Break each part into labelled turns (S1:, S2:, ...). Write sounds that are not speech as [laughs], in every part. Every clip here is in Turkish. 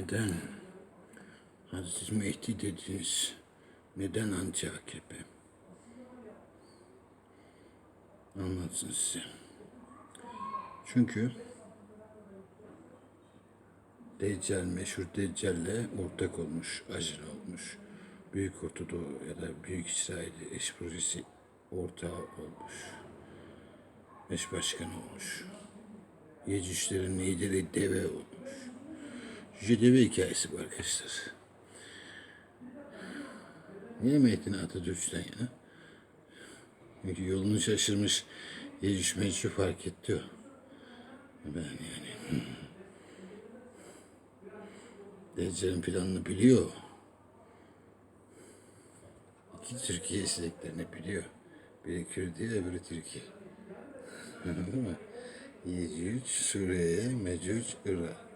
S1: Neden Hazreti Mehdi dediniz? Neden anti AKP? Anlatsın size. Çünkü Deccal, meşhur Deccal'le ortak olmuş, ajan olmuş. Büyük Ortadoğu ya da Büyük İsrail'i eş projesi ortağı olmuş. Eş başkanı olmuş. Yecüclerin lideri deve olmuş. Yüce deve hikayesi bu arkadaşlar. Niye Metin Atatürk'ten ya? Çünkü yolunu şaşırmış Yecüc Mecüc'ü fark etti o. Ben yani... Deccal'in planını biliyor. İki Türkiye isteklerini biliyor. Biri Kürdiye, öbürü Türkiye. [laughs] Anladın mı? Yecüc, Suriye, Mecüc, Irak.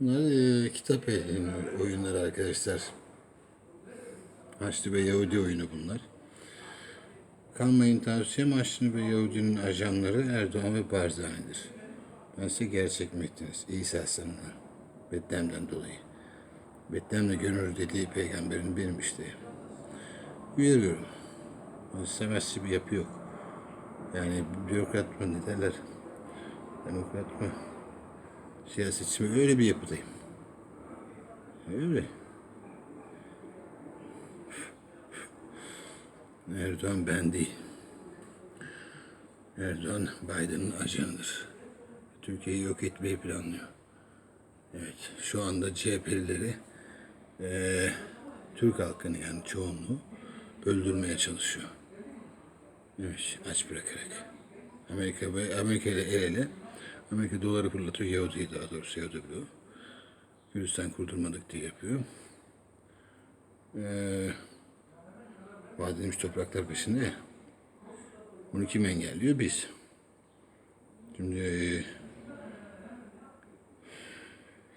S1: Bunlar e, kitap ehlinin oyunları arkadaşlar. Haçlı ve Yahudi oyunu bunlar. Kalmayın tavsiyem Haçlı ve Yahudi'nin ajanları Erdoğan ve Barzani'dir. Ben size gerçek mektiniz. İsa sanırlar. Betlem'den dolayı. Betlem'le gönül dediği peygamberin benim işte. Uyarıyorum. Sevmezsi bir yapı yok. Yani bürokrat mı ne derler? Demokrat mı? Siyasetçi? Öyle bir yapıdayım. Öyle. Erdoğan ben değil. Erdoğan Biden'ın ajanıdır. Türkiye'yi yok etmeyi planlıyor. Evet, şu anda CHP'lileri eee Türk halkını yani çoğunluğu öldürmeye çalışıyor. Evet, aç bırakarak. Amerika Amerika ile el ele. Amerika doları fırlatıyor, Yahudi'yi daha doğrusu Yahudi bloğu. Gülistan kurdurmadık diye yapıyor. Eee vaat topraklar peşinde. Bunu kim engelliyor? Biz. Şimdi eee,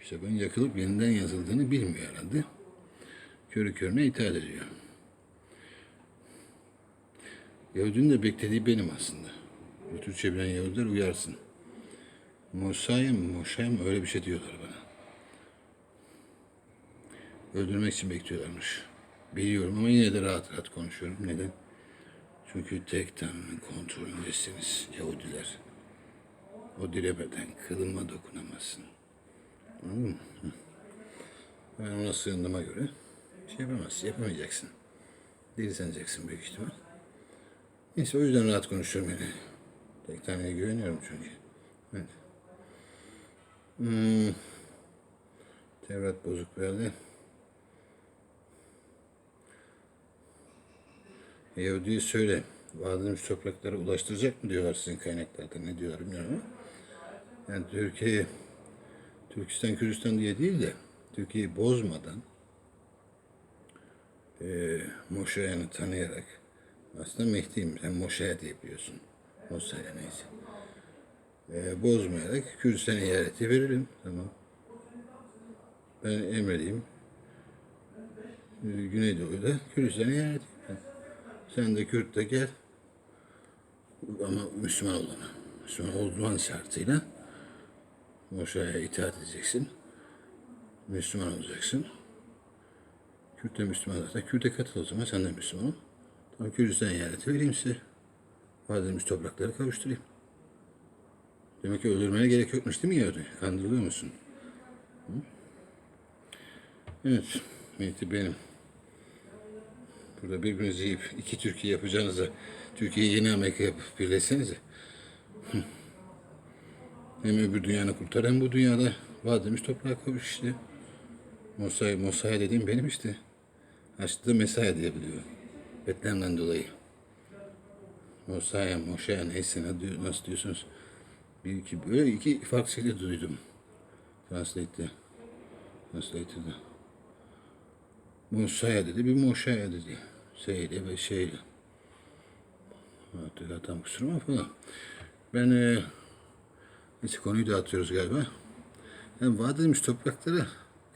S1: kitabın yakılıp yeniden yazıldığını bilmiyor herhalde. Körü körüne itaat ediyor. Yahudinin de beklediği benim aslında. Bu Türkçe bilen Yahudiler uyarsın. Mosayim, Moşayim öyle bir şey diyorlar bana. Öldürmek için bekliyorlarmış. Biliyorum ama yine de rahat rahat konuşuyorum. Neden? Çünkü tek Tanrı'nın kontrolündesiniz Yahudiler. O dilemeden kılıma dokunamazsın. Anladın mı? Ben ona sığındığıma göre şey yapamazsın, yapamayacaksın. Deli sanacaksın büyük ihtimal. Neyse o yüzden rahat konuşuyorum yani. Tek Tanrı'ya güveniyorum çünkü. Evet. Hmm. Tevrat bozuk verdi. Yahudi'ye söyle. Vaat edilmiş topraklara ulaştıracak mı diyorlar sizin kaynaklarda. Ne bilmiyorum ama. Yani Türkiye'yi Türkistan, Kürdistan diye değil de Türkiye'yi bozmadan e, Moşayan'ı tanıyarak aslında Mehdi'yim. Sen Moşaya diye biliyorsun. Moşaya neyse. E, bozmayarak Kürdistan eyaleti verelim. Tamam. Ben emredeyim. E, Güneydoğu'da Kürdistan eyaleti. Sen de Kürt de gel. Ama Müslüman olana. Müslüman olduğun şartıyla Moşa'ya itaat edeceksin. Müslüman olacaksın. Kürt de Müslüman zaten. Kürt'e katıl o zaman. Sen de Müslüman ol. Tamam Kürdistan eyaleti vereyim size. Vadilmiş toprakları kavuşturayım. Demek ki öldürmene gerek yokmuş değil mi Yahudi? Kandırılıyor musun? Evet. Mehdi benim. Burada birbirinizi yiyip iki Türkiye yapacağınıza Türkiye'yi yeni Amerika yapıp birleşsenize. Hem öbür dünyanı kurtar hem bu dünyada vaat edilmiş toprağa kavuş işte. Mosay, Mosay dediğim benim işte. Da Mesaya diyebiliyor. Betlem'den dolayı. Mosaya, Moşaya neyse ne diyor, nasıl diyorsunuz? Bir iki, böyle iki farklı şekilde duydum. Translate'de. Translate'de. Musa'ya dedi, bir Moşa'ya dedi. Seyle ve şeyle. Artık hatam kusuruma falan. Ben e, neyse konuyu dağıtıyoruz galiba. Yani vaat edilmiş toprakları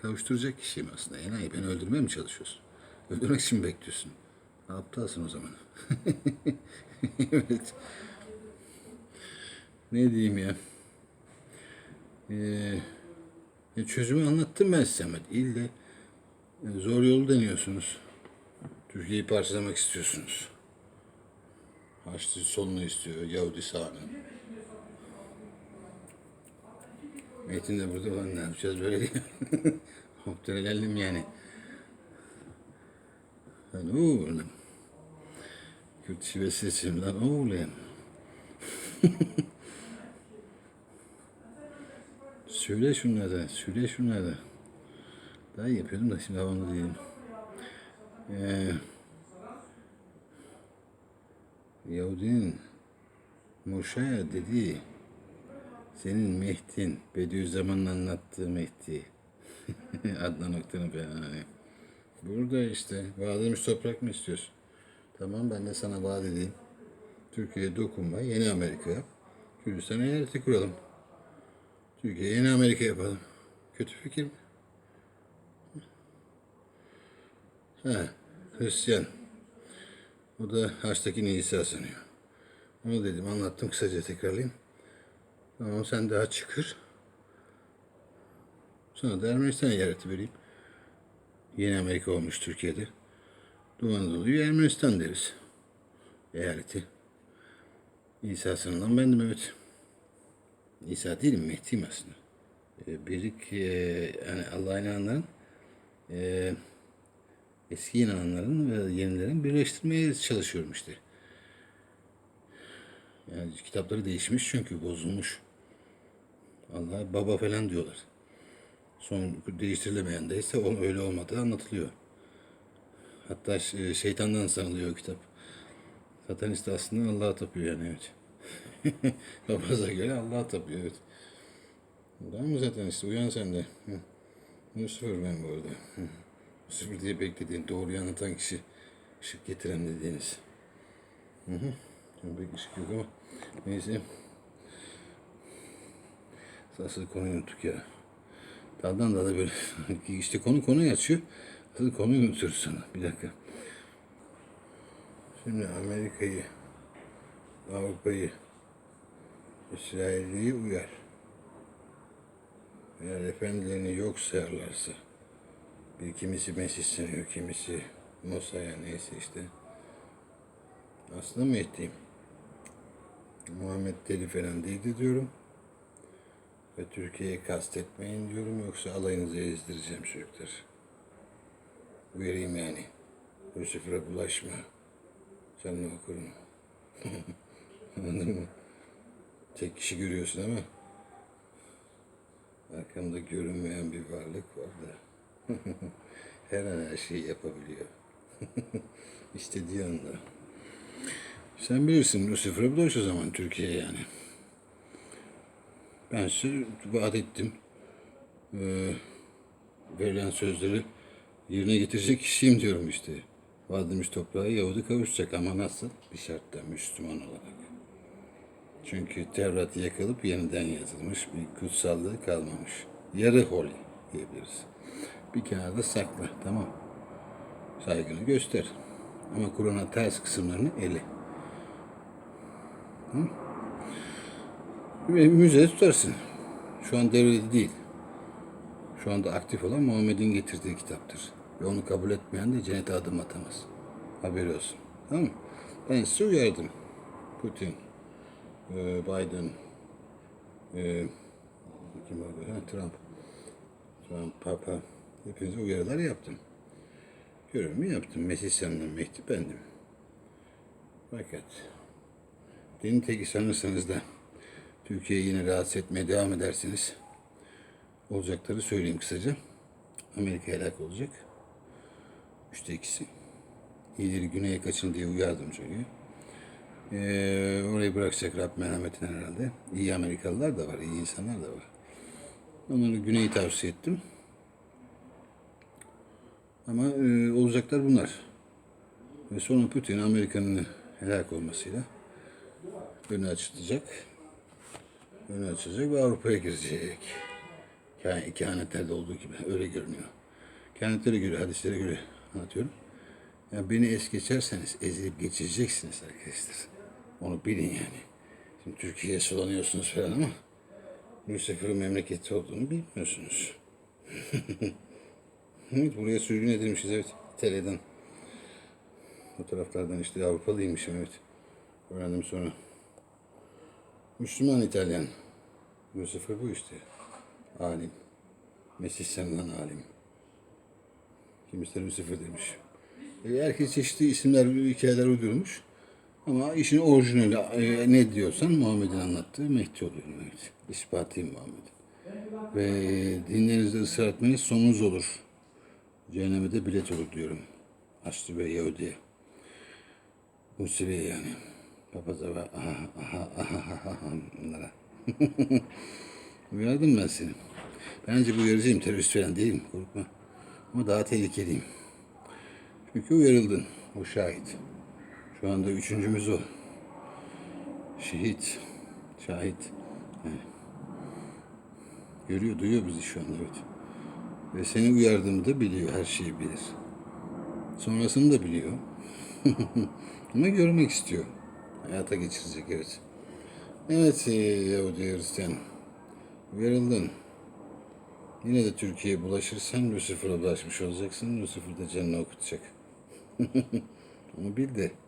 S1: kavuşturacak kişiyim aslında. Enayi beni öldürmeye mi çalışıyorsun? Öldürmek için mi bekliyorsun? Aptalsın o zaman. [laughs] evet. Ne diyeyim ya? Ee, çözümü anlattım ben size ama de e, zor yolu deniyorsunuz. Türkiye'yi parçalamak istiyorsunuz. Haçlı solunu istiyor, Yahudi sağını. Metin de burada lan ne yapacağız böyle diye. Hopterelendim [laughs] yani. Lan oğlum. Kürt şivesi seçim lan oğlum. [laughs] söyle şunları, söyle şunları. Daha iyi yapıyordum da şimdi havanda değilim. Ee, Yahudinin Moşa'ya dediği senin Mehdi'in Bediüzzaman'ın anlattığı Mehdi [laughs] Adnan falan hani. Burada işte vaadilmiş toprak mı istiyorsun? Tamam ben de sana vaat edeyim. Türkiye'ye dokunma, yeni Amerika yap. Kürdistan eyaleti kuralım. Türkiye yeni Amerika yapalım. Kötü fikir mi? Ha, Hristiyan. O da Haç'taki İsa sanıyor. Onu dedim, anlattım kısaca tekrarlayayım. Tamam sen daha çıkır. Sonra da Ermenistan eyaleti vereyim. Yeni Amerika olmuş Türkiye'de. Doğu Anadolu'yu Ermenistan deriz. Eyaleti. İsa sanılan bendim evet. İsa değilim, Mehdi'yim aslında. Ee, birlik, e, yani Allah'a inananların e, eski inananların ve yenilerin birleştirmeye çalışıyorum işte. Yani kitapları değişmiş çünkü bozulmuş. Allah baba falan diyorlar. Son değiştirilemeyen de ise o öyle olmadığı anlatılıyor. Hatta şeytandan sanılıyor kitap. Satanist aslında Allah'a tapıyor yani evet. [laughs] Babaza göre Allah'a tapıyor evet. Tamam mı satanist? Uyan sen de. Lucifer ben bu arada. Lucifer diye beklediğin doğruyu anlatan kişi. ışık getiren dediğiniz. Hı hı. Pek ışık yok ama. Neyse. Asıl konuyu unuttuk ya. Daldan dala böyle. işte konu konuyu açıyor. Asıl konuyu unutuyoruz sana. Bir dakika. Şimdi Amerika'yı, Avrupa'yı, İsrail'i uyar. Eğer efendilerini yok sayarlarsa, bir kimisi Mesih sanıyor, kimisi Musa'ya neyse işte. Aslında Mehdi'yim. Muhammed Deli falan değildi diyorum. Ve Türkiye'ye kastetmeyin diyorum yoksa alayınızı ezdireceğim çocuklar. Uyarayım yani. Lucifer'a bulaşma. Canını okurum. [laughs] Anladın mı? Tek kişi görüyorsun ama arkamda görünmeyen bir varlık var da. [laughs] her an her şeyi yapabiliyor. [laughs] İstediği anda. Sen bilirsin Lucifer'a bulaş o zaman Türkiye yani. Ben size vaat ettim. Ee, verilen sözleri yerine getirecek kişiyim diyorum işte. Vadimiz toprağa Yahudi kavuşacak ama nasıl? Bir şartla Müslüman olarak. Çünkü Tevrat yakılıp yeniden yazılmış bir kutsallığı kalmamış. Yarı holy diyebiliriz. Bir kenarda sakla tamam. Saygını göster. Ama Kur'an'a ters kısımlarını ele. Ve müze tutarsın. Şu an devrede değil. Şu anda aktif olan Muhammed'in getirdiği kitaptır. Ve onu kabul etmeyen de cennete adım atamaz. Haberi olsun. Tamam mı? Ben size uyardım. Putin, e, Biden, e, kim var böyle? Ha, Trump. Trump, Papa. Hepinize uyarılar yaptım. Görevimi yaptım. Mesih sanılan Mehdi bendim. Fakat dini teki sanırsanız da Türkiye'yi yine rahatsız etmeye devam edersiniz. Olacakları söyleyeyim kısaca. Amerika helak olacak. Üçte ikisi. İyileri güneye kaçın diye uyardım çünkü. Ee, orayı bırakacak Rab merhametinden herhalde. İyi Amerikalılar da var, iyi insanlar da var. Onları güneyi tavsiye ettim. Ama e, olacaklar bunlar. Ve sonra Putin Amerika'nın helak olmasıyla önü açılacak. Önü açılacak ve Avrupa'ya girecek. Yani kehanetlerde olduğu gibi öyle görünüyor. Kehanetlere göre, hadislere göre anlatıyorum. Ya beni es geçerseniz ezilip geçireceksiniz arkadaşlar. Onu bilin yani. Şimdi Türkiye'ye sulanıyorsunuz falan ama Lucifer'ın memleketi olduğunu bilmiyorsunuz. [laughs] evet buraya sürgün edilmişiz evet. İtalya'dan. O taraflardan işte Avrupalıymışım evet. Öğrendim sonra. Müslüman İtalyan. Lucifer bu işte. Alim. Mesih sanılan alim. Kimisi de Lucifer demiş. E, herkes çeşitli isimler, hikayeler uydurmuş. Ama işin orijinali e, ne diyorsan Muhammed'in anlattığı Mehdi oluyor. Evet. İspatıyım Muhammed. Ve dinlerinizde ısrar etmeyin sonunuz olur. Cehenneme de bilet olur diyorum. Haçlı ve Yahudi'ye. Musibe'ye yani. Papaza ve aha aha aha aha aha bunlara. [laughs] Uyardım ben seni. Bence bu uyarıcıyım, terörist falan değilim, korkma. Ama daha tehlikeliyim. Çünkü uyarıldın, o şahit. Şu anda üçüncümüz o. Şehit, şahit. Yani. Görüyor, duyuyor bizi şu anda evet. Ve seni uyardığımı da biliyor, her şeyi bilir. Sonrasını da biliyor. [laughs] Ama görmek istiyor. Hayata geçirecek evet. Evet e, Yahudi Hristiyan. Uyarıldın. Yine de Türkiye'ye bulaşırsan Lucifer'a bulaşmış olacaksın. Lucifer de canını okutacak. [laughs] Onu bil de.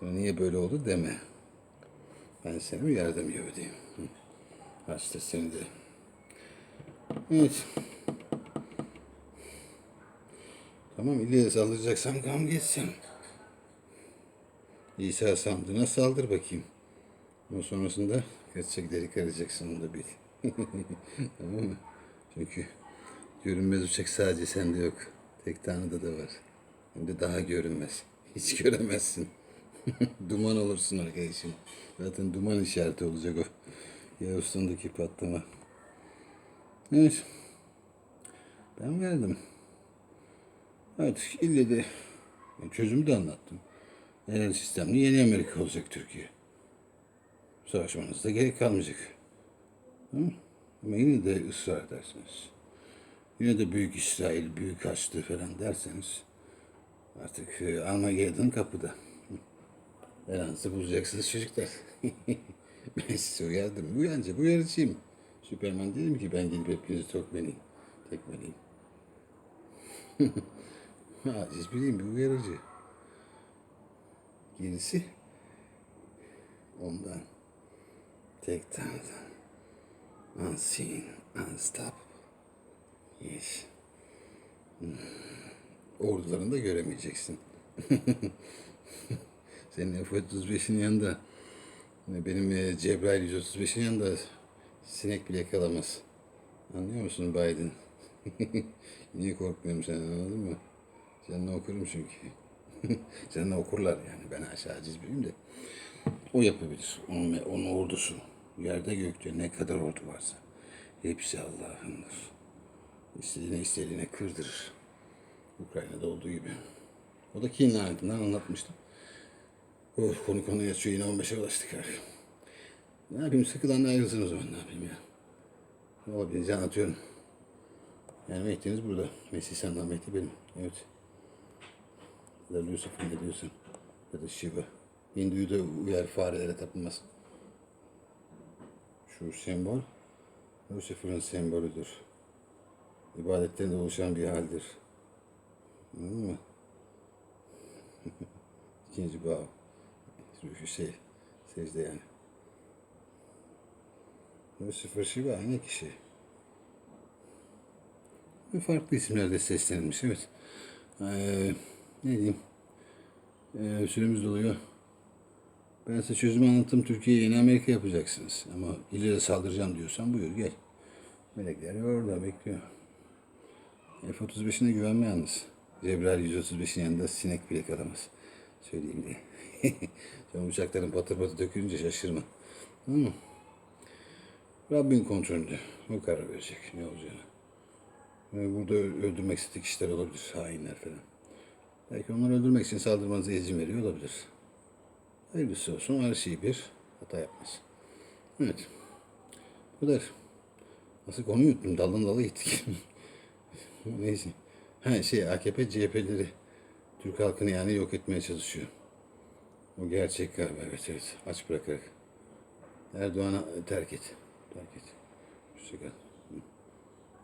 S1: Sonra niye böyle oldu deme. Ben seni uyardım Yahudi. Hı. Hasta seni de. Evet. Tamam ille saldıracaksam gam geçsin. İsa sandığına saldır bakayım. Ama sonrasında kaçacak delik arayacaksın onu da bil. [laughs] tamam mı? Çünkü görünmez uçak sadece sende yok. Tek tanrıda da var. Hem de daha görünmez. Hiç göremezsin. [laughs] duman olursun arkadaşım. Zaten duman işareti olacak o. Yavuz'undaki patlama. Evet. Ben verdim. Evet, ille de çözümü de anlattım. Yerel sistemli yeni Amerika olacak Türkiye. Savaşmanızda gerek kalmayacak. Hı? Ama yine de ısrar edersiniz. Yine de büyük İsrail, büyük Haçlı falan derseniz artık e, Armageddon kapıda. Hı. Belanızı bulacaksınız çocuklar. [laughs] ben size uyardım. Uyanca uyarıcıyım. Süperman değilim ki ben gidip hepinizi tokmeleyim. Tekmeleyim. [laughs] Aciz biriyim bir uyarıcı. Gerisi ondan. Tek tanrıdan. Unseen, unstoppable. Yes. Hmm. Ordularını da göremeyeceksin. [laughs] Senin F-35'in yanında benim e, Cebrail 135'in yanında sinek bile kalamaz. Anlıyor musun Biden? [laughs] Niye korkmuyorum senden anladın mı? Canını okurum çünkü. [laughs] Canını okurlar yani. Ben aşağı aciz biriyim de. O yapabilir. Onun, onun ordusu. Yerde gökte ne kadar ordu varsa. Hepsi Allah'ındır. İstediğine istediğine kırdırır. Ukrayna'da olduğu gibi. O da lanetinden anlatmıştım. Oh, konu konuya açıyor yine 15'e ulaştık artık. Ne yapayım sıkılan ayrılsın o zaman ne yapayım ya. Ne olabileceğini anlatıyorum. Yani Mehdi'niz burada. Mesih senden Mehdi benim. Evet. Ya da Lucifer ne diyorsun? Ya da Shiva. Hindu'yu da uyar farelere tapınmaz. Şu sembol Lucifer'ın sembolüdür. İbadetten oluşan bir haldir. Anladın mı? [laughs] İkinci bağ. Şey, secde yani. Lucifer Shiva aynı kişi. Ve farklı isimlerde seslenilmiş, evet. Ee, ne diyeyim? Ee, süremiz doluyor. Ben size çözümü anlattım. Türkiye'ye yeni Amerika yapacaksınız. Ama ileri saldıracağım diyorsan buyur gel. Melekler orada bekliyor. F-35'ine güvenme yalnız. Cebrail 135'in yanında sinek bile kalamaz. Söyleyeyim diye. [laughs] Sen uçakların patır patır dökülünce şaşırma. Mı? Rabbin kontrolünde. O karar verecek ne olacağını. Ve burada öldürmek istediği kişiler olabilir. Hainler falan. Belki onları öldürmek için saldırmanıza izin veriyor olabilir. Hayırlısı olsun. Her şey bir. Hata yapmaz. Evet. Bu kadar. Nasıl konu yuttum. Daldan dala gittik. [laughs] Neyse. Ha şey AKP CHP'leri Türk halkını yani yok etmeye çalışıyor. O gerçek galiba. Evet evet. Aç bırakarak. Erdoğan'a terk et. Terk et. Hoşçakal.